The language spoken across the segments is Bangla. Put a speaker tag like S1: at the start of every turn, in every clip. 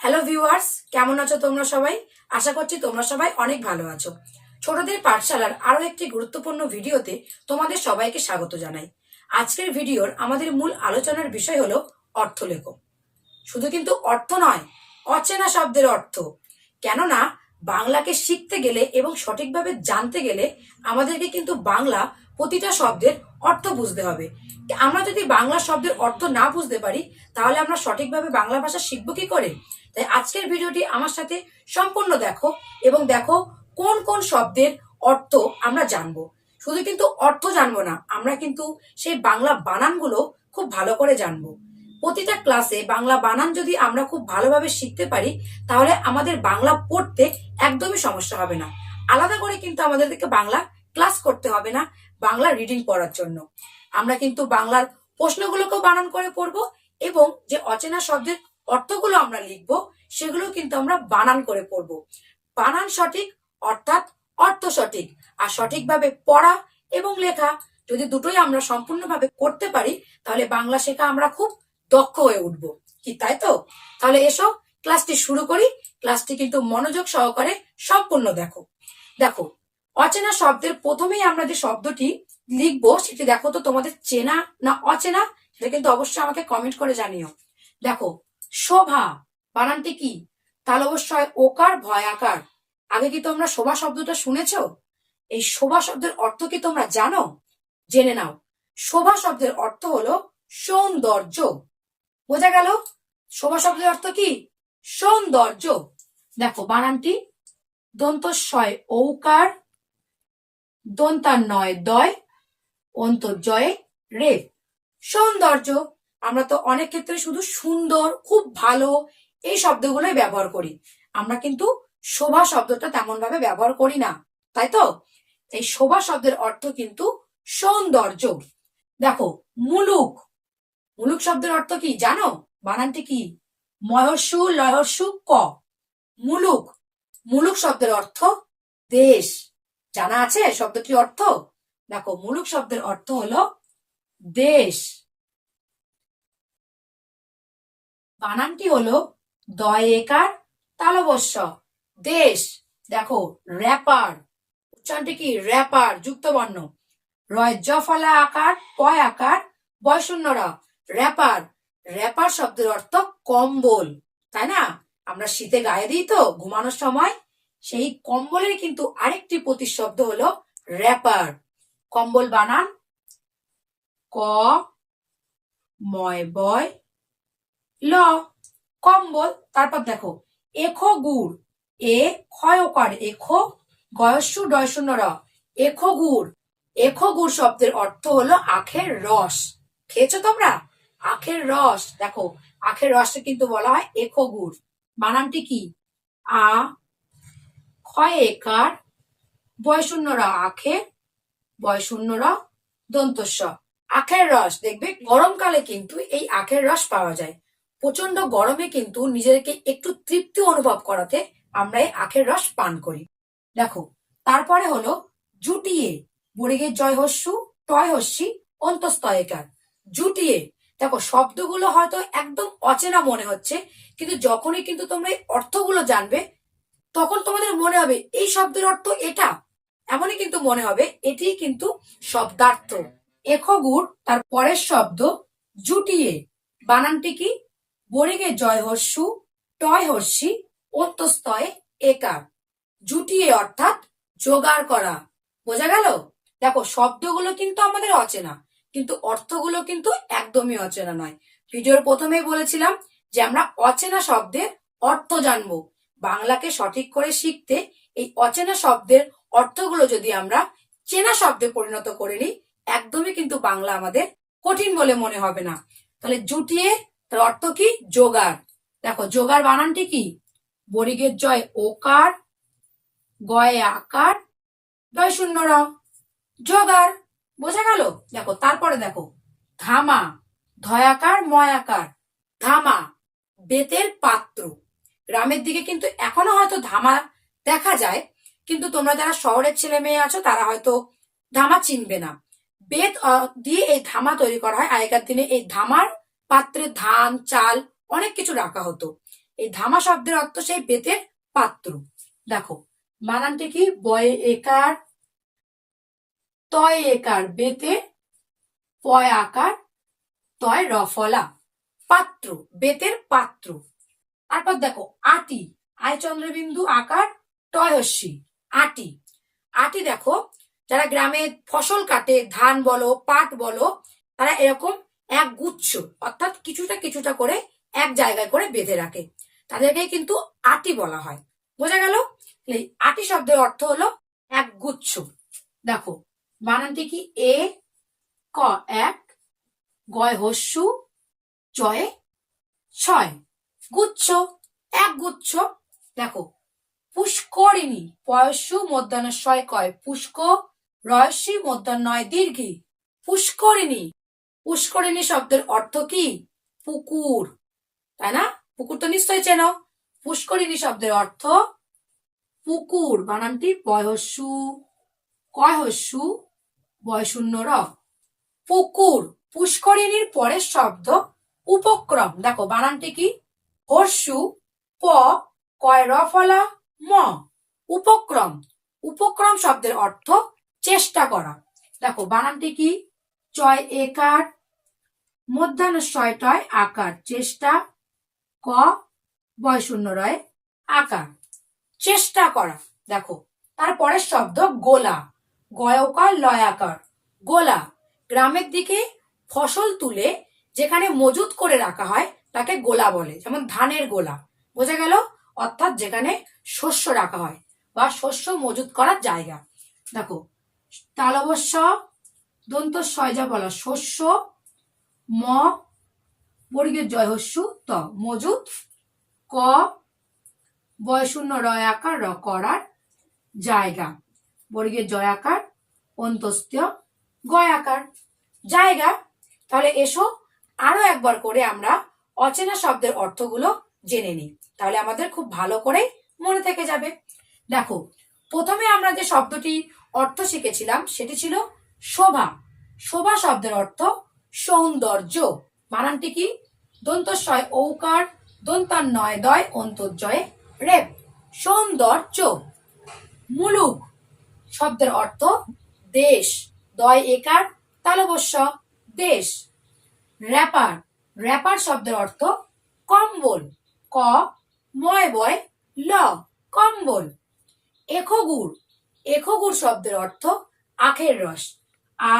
S1: হ্যালো ভিউয়ার্স কেমন আছো তোমরা সবাই? আশা করছি তোমরা সবাই অনেক ভালো আছো। ছোটদের পাঠশালার আরও একটি গুরুত্বপূর্ণ ভিডিওতে তোমাদের সবাইকে স্বাগত জানাই। আজকের ভিডিওর আমাদের মূল আলোচনার বিষয় হলো অর্থলেখ শুধু কিন্তু অর্থ নয়, অচেনা শব্দের অর্থ। কেননা, বাংলাকে শিখতে গেলে এবং সঠিকভাবে জানতে গেলে আমাদেরকে কিন্তু বাংলা প্রতিটা শব্দের অর্থ বুঝতে হবে। আমরা যদি বাংলা শব্দের অর্থ না বুঝতে পারি, তাহলে আমরা সঠিকভাবে বাংলা ভাষা শিখব কি করে? তাই আজকের ভিডিওটি আমার সাথে সম্পূর্ণ দেখো এবং দেখো কোন কোন শব্দের অর্থ আমরা জানব। শুধু কিন্তু অর্থ জানব না, আমরা কিন্তু সেই বাংলা বানানগুলো খুব ভালো করে জানব। প্রতিটা ক্লাসে বাংলা বানান যদি আমরা খুব ভালোভাবে শিখতে পারি, তাহলে আমাদের বাংলা পড়তে একদমই সমস্যা হবে না। আলাদা করে কিন্তু আমাদেরকে বাংলা ক্লাস করতে হবে না। বাংলা রিডিং পড়ার জন্য। আমরা কিন্তু বাংলার প্রশ্নগুলোকেও বানান করে পড়ব এবং যে অচেনা শব্দের অর্থগুলো আমরা লিখব সেগুলো কিন্তু আমরা বানান করে পড়ব। বানান সঠিক অর্থাৎ অর্থ সঠিক, আর সঠিকভাবে পড়া এবং লেখা যদি দুটোই আমরা সম্পূর্ণভাবে করতে পারি, তাহলে বাংলা শেখা আমরা খুব দক্ষ হয়ে উঠব। কি তাই তো? তাহলে এসো, ক্লাসটি শুরু করি। ক্লাসটি কিন্তু মনোযোগ সহকারে সম্পূর্ণ দেখো। দেখো অচেনা শব্দের প্রথমেই আমরা যে শব্দটি লিখব, সেটি দেখো তো তোমাদের চেনা না অচেনা? সেটা কিন্তু অবশ্যই আমাকে কমেন্ট করে জানিও। দেখো, শোভা, বানানটি কি? তাহলে অবশ্যই ওকার ভয় আকার আগে কি তোমরা শোভা শব্দটা শুনেছ? এই শোভা শব্দের অর্থ কি তোমরা জানো? জেনে নাও। শোভা শব্দের অর্থ হলো সৌন্দর্য। বোঝা গেল? শোভা শব্দের অর্থ কি? সৌন্দর্য। দেখো, বানানটি দন্তস্বয়, ঔকার দন্তার নয় দয়, অন্তর্জয়ে রে। সৌন্দর্য, আমরা তো অনেক ক্ষেত্রে শুধু সুন্দর, খুব ভালো এই শব্দগুলোই ব্যবহার করি। আমরা কিন্তু শোভা শব্দটা তেমন ভাবে ব্যবহার করি না, তাই তো? এই শোভা শব্দের অর্থ কিন্তু সৌন্দর্য। দেখো, মুলুক। মুলুক শব্দের অর্থ কি জানো? বানানটি কি? ময়স্যু লয়স্যু ক। মুলুক। মুলুক শব্দের অর্থ দেশ। জানা আছে শব্দটির অর্থ? দেখো, মুলুক শব্দের অর্থ হলো দেশ। বানানটি হলো দয় একার তালবস্য, দেশ। দেখো, র্যাপার। উচ্চারণটি কি? র্যাপার যুক্ত বর্ণ রয় জফলা আকার পয় আকার? বয়শূন্যরা র্যাপার র্যাপার শব্দের অর্থ কম্বল। তাই না? আমরা শীতে গায়ে দিই তো, ঘুমানোর সময় সেই কম্বলের কিন্তু আরেকটি প্রতিশব্দ হলো র্যাপার কম্বল বানান। ক, ময়, বয়। ল, কম্বল। তারপর দেখো, এখো, গুড়। এ ক্ষয় ওকার এখো, গয়স্যু, ডয়শূন্য র। এখো, গুড়। এখো, গুড় শব্দের অর্থ হলো আখের রস। খেয়েছো তোমরা? আখের রস। দেখো, আখের রসকে কিন্তু বলা হয় এখো, গুড়। বানানটি কি? আ ক্ষয় একার বয়শূন্যরা আখের বয়শূন্যরা দন্তস্ব। আখের রস, দেখবে, গরমকালে কিন্তু এই আখের রস পাওয়া যায়। প্রচণ্ড গরমে কিন্তু নিজেকে একটু তৃপ্তি অনুভব করাতে আমরা এই আখের রস পান করি। দেখো, তারপরে হলো জুটিয়ে, বড়িগের জয় হস্যু টয় হস্যি অন্তস্তয়কার। জুটিয়ে, দেখো, শব্দগুলো হয়তো একদম অচেনা মনে হচ্ছে, কিন্তু যখনই কিন্তু তোমরা এই অর্থগুলো জানবে তখন তোমাদের মনে হবে, এই শব্দের অর্থ এটা। এমনই কিন্তু মনে হবে, এটি কিন্তু শব্দার্থ। এখগুড় তার পরের শব্দ, জুটিয়ে। বানানটি কি? বরিগে জয় হস্যু টয় হস্যি অন্তস্তয়ে একার। জুটিয়ে অর্থাৎ জোগাড় করা। বোঝা গেল? দেখো, শব্দগুলো কিন্তু আমাদের অচেনা, কিন্তু অর্থগুলো কিন্তু একদমই অচেনা নয়। ভিডিওর প্রথমেই বলেছিলাম যে আমরা অচেনা শব্দের অর্থ জানব। বাংলাকে সঠিক করে শিখতে এই অচেনা শব্দের অর্থগুলো যদি আমরা চেনা শব্দে পরিণত করে নিই, একদমই কিন্তু বাংলা আমাদের কঠিন বলে মনে হবে না। তাহলে জুটিয়ে, তার অর্থ কি? জোগাড়। দেখো, জোগাড় বানানটি কি? বরিগের জয় ওকার, গয়ে আকার, জয় শূন্য র জোগাড়, বোঝা গেল? দেখো, তারপরে দেখো, ধামা, ধয়াকার, ময়াকার। ধামা, বেতের পাত্র। গ্রামের দিকে কিন্তু এখনও হয়তো ধামা দেখা যায়, কিন্তু তোমরা যারা শহরের ছেলে মেয়ে আছো, তারা হয়তো ধামা চিনবে না। বেত দিয়ে এই ধামা তৈরি করা হয়। আগেকার দিনে এই ধামার পাত্রে ধান, চাল অনেক কিছু রাখা হতো। এই ধামা শব্দের অর্থ সেই বেতের পাত্র। দেখো বানানটি কি? বয়ে একার, তয় একার বেতে, পয় আকার, তয় রফলা পাত্র, বেতের পাত্র। তারপর দেখো, আটি। আয় চন্দ্রবিন্দু আকার টয়স্বী আটি। আটি দেখো, যারা গ্রামে ফসল কাটে, ধান বলো, পাট বলো, তারা এরকম এক গুচ্ছ, অর্থাৎ কিছুটা কিছুটা করে এক জায়গায় করে বেঁধে রাখে। তাদেরকে কিন্তু আটি বলা হয়। বোঝা গেল? আটি শব্দের অর্থ হলো এক গুচ্ছ। দেখো, বানানটি কি? এ, ক, এক, গয়, হস্যু, জয়ে, ছয়। গুচ্ছ, এক গুচ্ছ। দেখো, পুষ্করিণী পয়স্যু মধ্যাহ্নশয় কয়, পুষ্ক রয়স্যি মধ্যাহ্নয় দীর্ঘি। পুষ্করিণী পুষ্করিণী শব্দের অর্থ কি? পুকুর। তাই না? পুকুর তো নিশ্চয়ই চেনো। পুষ্করিণী শব্দের অর্থ পুকুর। বানানটি বয়স্যু কয় হস্যু বয়শূন্য র। পুকুর, পুষ্করিণীর পরের শব্দ উপক্রম। দেখো, বানানটি কি? হর্ষু, প কয় রফলা ম, উপক্রম। উপক্রম শব্দের অর্থ চেষ্টা করা। দেখো, বানানটি কি? চয় একার মধ্যাহ্ন ছয়টয় আকার। চেষ্টা, ক, বয় শূন্য রয় আকার। চেষ্টা করা। দেখো তারপরের শব্দ গোলা। গয়কার লয়াকার গোলা। গ্রামের দিকে ফসল তুলে যেখানে মজুত করে রাখা হয় তাকে গোলা বলে, যেমন ধানের গোলা। বোঝা গেল? অর্থাৎ যেখানে শস্য রাখা হয় বা শস্য মজুত করার জায়গা। দেখো তালবস্য দন্ত সয়জা বলা শস্য, ম বর্গের জয় হস্যু ত, মজুত, ক, বয়শূন্য রয় আকার, র, করার জায়গা। বর্গের জয় আকার অন্তস্থ গয় আকার। জায়গা, তাহলে এসো আরও একবার করে আমরা অচেনা শব্দের অর্থগুলো জেনে নিই। তাহলে আমাদের খুব ভালো করে মনে থেকে যাবে। দেখো, প্রথমে আমরা যে শব্দটি অর্থ শিখেছিলাম, সেটি ছিল শোভা। শোভা শব্দের অর্থ সৌন্দর্য। বানানটি কি? দন্তস্বয় ঔকার দন্তান্নয় দয়, অন্তর্জয়ে, রেপ। সৌন্দর্য। মুলুক শব্দের অর্থ দেশ। দয়, একার তালবস্য দেশ। র্যাপার র্যাপার শব্দের অর্থ কম্বল। ক, ময় বয়, ল, কম্বল। এখগুড় এখগুড় শব্দের অর্থ আখের রস। আ,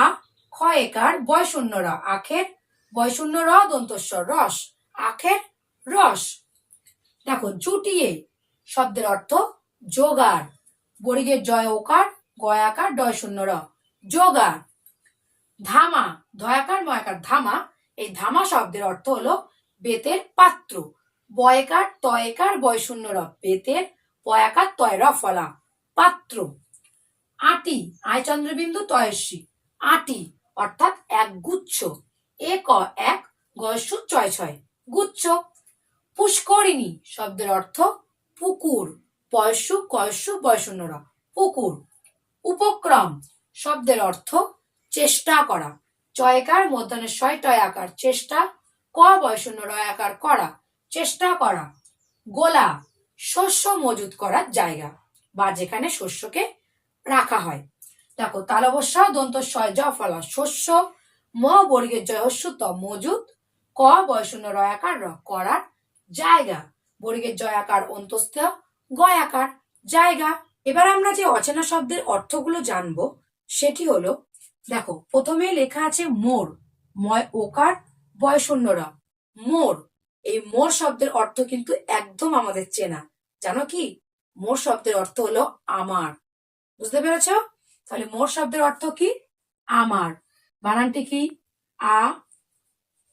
S1: ক্ষয়কার, বয়শূন্য র, আখের, বয়শূন্য র, দন্তস্বর রস, আখের রস। দেখো জুটিয়ে শব্দের অর্থ যোগার বরিগের জয় ওকার গয়াকার ডয় শূন্য র যোগার ধামা ধয়াকার ময়াকার, ধামা এই ধামা শব্দের অর্থ হলো বেতের পাত্র। বয়কার তয়কার বয় শূন্য র বেতের, পয়াকার তয় ফলা। পাত্র। আটি আয় চন্দ্রবিন্দু তয়স্বী আটি অর্থাৎ এক গুচ্ছ। এ ক এক গয়সু ছয় ছয়। গুচ্ছ। পুষ্করিণী শব্দের অর্থ পুকুর। পয়সু, কয়সু বয়শূন্য র পুকুর। উপক্রম শব্দের অর্থ চেষ্টা করা। চয়কার টয় আকার, চেষ্টা ক বয়শূন্য রয় আকার করা, চেষ্টা করা। গোলা, শস্য মজুত করার জায়গা, বা যেখানে শস্যকে রাখা হয়। দেখো তালবস্য দন্ত ছয়, জ ফলা, শস্য, ম বর্গের জয়স্য ত মজুত, ক বয়শূন্য রয় আকার র করার জায়গা। বর্গের জয়াকার অন্তস্থ গয়াকার জায়গা। এবার আমরা যে অচেনা শব্দের অর্থগুলো জানব, সেটি হলো দেখো, প্রথমে লেখা আছে মোর, ময় ওকার বয় শূন্যরা মোর, এই মোর শব্দের অর্থ কিন্তু একদম আমাদের চেনা। জানো কি? মোর শব্দের অর্থ হলো আমার। বুঝতে পেরেছ? তাহলে মোর শব্দের অর্থ কি? আমার। বানানটি কি? আ,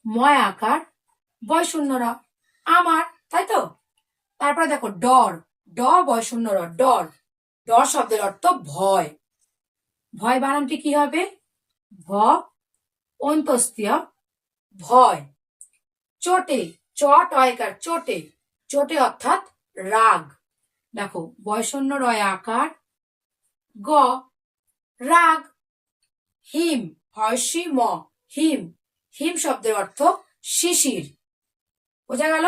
S1: ময় আকার বয় শূন্যরা আমার, তাই তো? তারপরে দেখো, ডর। ড বয় শূন্য র ডর। ডর শব্দের অর্থ ভয়। ভয় বানানটি কি হবে? ভ অন্তস্তীয় ভয়। চোটে চ টয়কার চোটে। চোটে অর্থাৎ রাগ। দেখো বয়শূন্য রয় আকার। গ, রাগ, হিম হর্ষি ম, হিম। হিম শব্দের অর্থ শিশির। বোঝা গেল?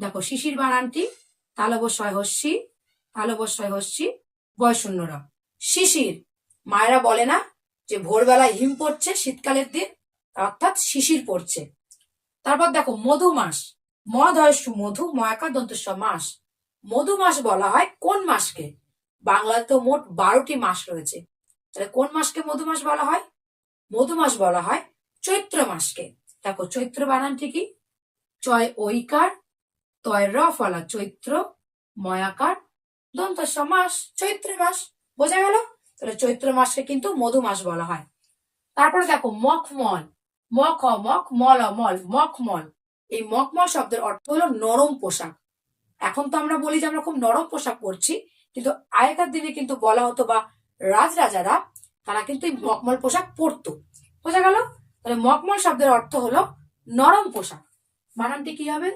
S1: দেখো, শিশির বানানটি, তালবস্বয় হস্যি তালবস্বয় হস্যি বয়শূন্যরা শিশির, মায়েরা বলে না যে ভোরবেলায় হিম পড়ছে, শীতকালের দিন, অর্থাৎ শিশির পড়ছে। তারপর দেখো, মধু মাস। মধু ময়াকা দন্তস্ব মাস। মধু মাস বলা হয় কোন মাসকে? বাংলায় তো মোট বারোটি মাস রয়েছে। তাহলে কোন মাসকে মধু মাস বলা হয়? মধু মাস বলা হয় চৈত্র মাসকে। দেখো, চৈত্র বানানটি কি চয় ঐকার, তয় র ফলা চৈত্র, ময়াকার দন্তস্ব মাস, চৈত্র মাস। বোঝা গেল? তাহলে চৈত্র মাসকে কিন্তু মধু মাস বলা হয়। তারপরে দেখো, মখমল। মখ মখ মল মল মখমল। এই মখমল শব্দের অর্থ হলো নরম পোশাক। এখন তো আমরা বলি যে আমরা খুব নরম পোশাক পরছি, কিন্তু আগেকার দিনে কিন্তু বলা হতো বা রাজরাজারা, তারা কিন্তু এই মখমল পোশাক পরতো। বোঝা গেল? তাহলে মখমল শব্দের অর্থ হলো নরম পোশাক। বানানটি কি হবে?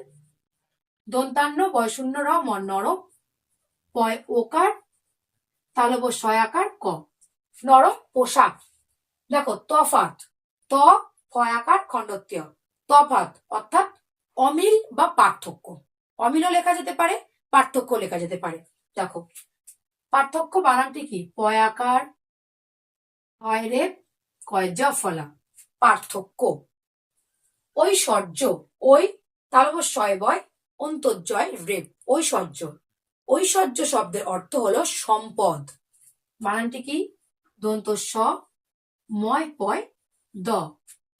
S1: দন্তান্ন বয়শূন্য র, ম, নরম, পয়, ওকার তালব সয়াকার ক। নরম পোশাক। দেখো তফাত ত ফয়াকার খণ্ডত্য তফাত অর্থাৎ অমিল বা পার্থক্য। অমিলও লেখা যেতে পারে, পার্থক্য লেখা যেতে পারে। দেখো, পার্থক্য বানানটি কি? পয়াকার হয় রে কয় ফলা পার্থক্য। ঐশ্বর্য ওই তালবস্বয় বয়, অন্তর্জয়, রেপ। ঐশ্বর্য। ঐশ্বর্য শব্দের অর্থ হলো সম্পদ। বানানটি কি? দন্ত স, ময় পয়, দ।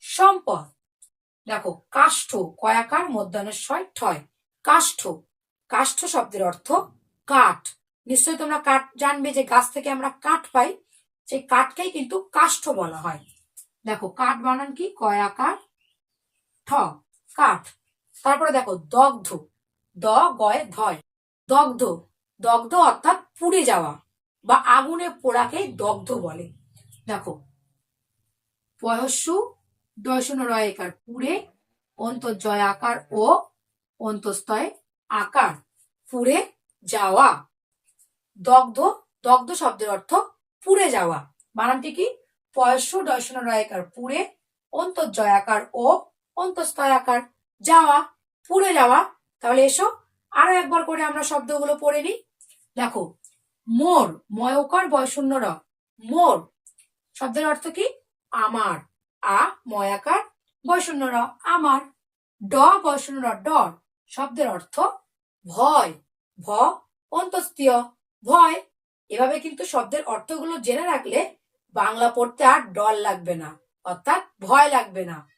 S1: সম্পদ। দেখো, কাষ্ঠ, কয়াকার মধ্যাহ্নস্বয় ঠয়। কাষ্ঠ। কাষ্ঠ শব্দের অর্থ কাঠ। নিশ্চয়ই তোমরা কাঠ জানবে যে গাছ থেকে আমরা কাঠ পাই সেই কাঠকেই কিন্তু কাষ্ঠ বলা হয়। দেখো, কাঠ বানান কি? কয়াকার ঠ, কাঠ। তারপরে দেখো, দগ্ধ। দ, গয়, ধয়। দগ্ধ। দগ্ধ অর্থাৎ পুড়ে যাওয়া বা আগুনে পোড়াকে দগ্ধ বলে। দেখো পয়স্যু দর্শন রয়কার পুড়ে, অন্তর্জয় আকার ও অন্তস্তয় আকার পুড়ে যাওয়া। দগ্ধ দগ্ধ শব্দের অর্থ পুড়ে যাওয়া। বানানটি কি? পয়স্য দর্শন রয়কার পুড়ে, অন্তর্জয় আকার ও অন্তস্তয় আকার যাওয়া, পুড়ে যাওয়া। তাহলে এসো আরও একবার করে আমরা শব্দগুলো পড়ে নিই। দেখো, মোর, ময়কার বয়শূন্য র মোর, শব্দের অর্থ কি? আমার, আ, ময়াকার বয়শূন্য র আমার। ড বয়শূন্য র ডর শব্দের অর্থ ভয়, ভ অন্তস্তীয় ভয়। এভাবে কিন্তু শব্দের অর্থগুলো জেনে রাখলে বাংলা পড়তে আর ডর লাগবে না, অর্থাৎ ভয় লাগবে না।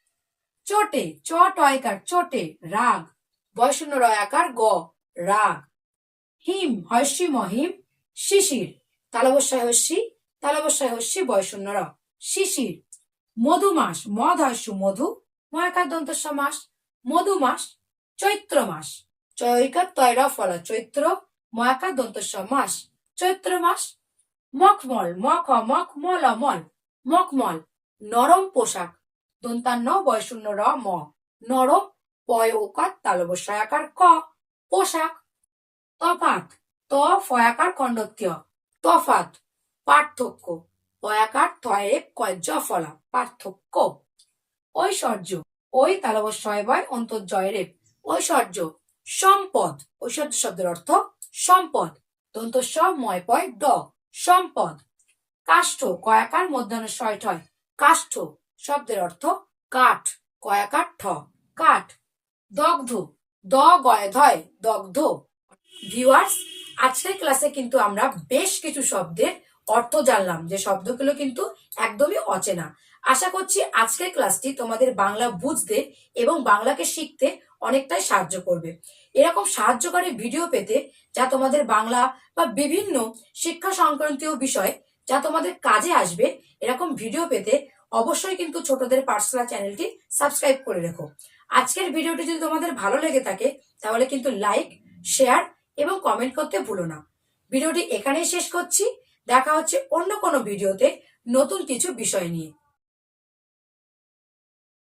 S1: চটে চ টয়কার চটে, রাগ বয়শূন্য রয়াকার গ, রাগ। হিম হর্ষি মহিম, শিশির। তালবস্যায় হস্যি তালবস্যায় হস্যি বয়শূন্য র শিশির। মধুমাস, মদ হর্ষু মধু। ময়াকার দন্তস্ব মাস, মধুমাস, চৈত্র মাস। চৈকার তৈরা ফলা, চৈত্র। ময়াকার দন্তস্ব মাস, চৈত্র মাস। মখমল, মখ মখ মল মল মখমল, নরম পোশাক। দন্তান্ন বয়শূন্য র ম। নরম পয় ওকার তালবস্যাকার ক? পোশাক। তফাত ত ফয়াকার খণ্ডত্য তফাত পার্থক্য। পয়াকার থয়ে কয় ফলা পার্থক্য। ঐশ্বর্য। ওই তালবস্বয় বয় অন্তর্জয় রেপ ঐশ্বর্য। সম্পদ। ঐশ্বর্য শব্দের অর্থ সম্পদ। দন্তস্ব ময় পয় ড। সম্পদ। কাষ্ঠ। কয়াকার মধ্যাহ্ন শয় ঠয় কাষ্ঠ। শব্দের অর্থ কাঠ। কয়াকার ঠ। কাঠ। দগ্ধ দ গয় ধয়, দগ্ধ। ভিউয়ার্স আজকের ক্লাসে কিন্তু আমরা বেশ কিছু শব্দের অর্থ জানলাম। যে শব্দগুলো কিন্তু একদমই অচেনা। আশা করছি আজকের ক্লাসটি তোমাদের বাংলা বুঝতে এবং বাংলাকে শিখতে অনেকটাই সাহায্য করবে। এরকম সাহায্যকারী ভিডিও পেতে যা তোমাদের বাংলা বা বিভিন্ন শিক্ষা সংক্রান্তীয় বিষয় যা তোমাদের কাজে আসবে, এরকম ভিডিও পেতে অবশ্যই কিন্তু ছোটদের পার্সোনাল চ্যানেলটি সাবস্ক্রাইব করে রেখো। আজকের ভিডিওটি যদি তোমাদের ভালো লেগে থাকে, তাহলে কিন্তু লাইক শেয়ার এবং কমেন্ট করতে ভুলো না। ভিডিওটি এখানেই শেষ করছি। দেখা হচ্ছে অন্য কোনো ভিডিওতে নতুন কিছু বিষয় নিয়ে।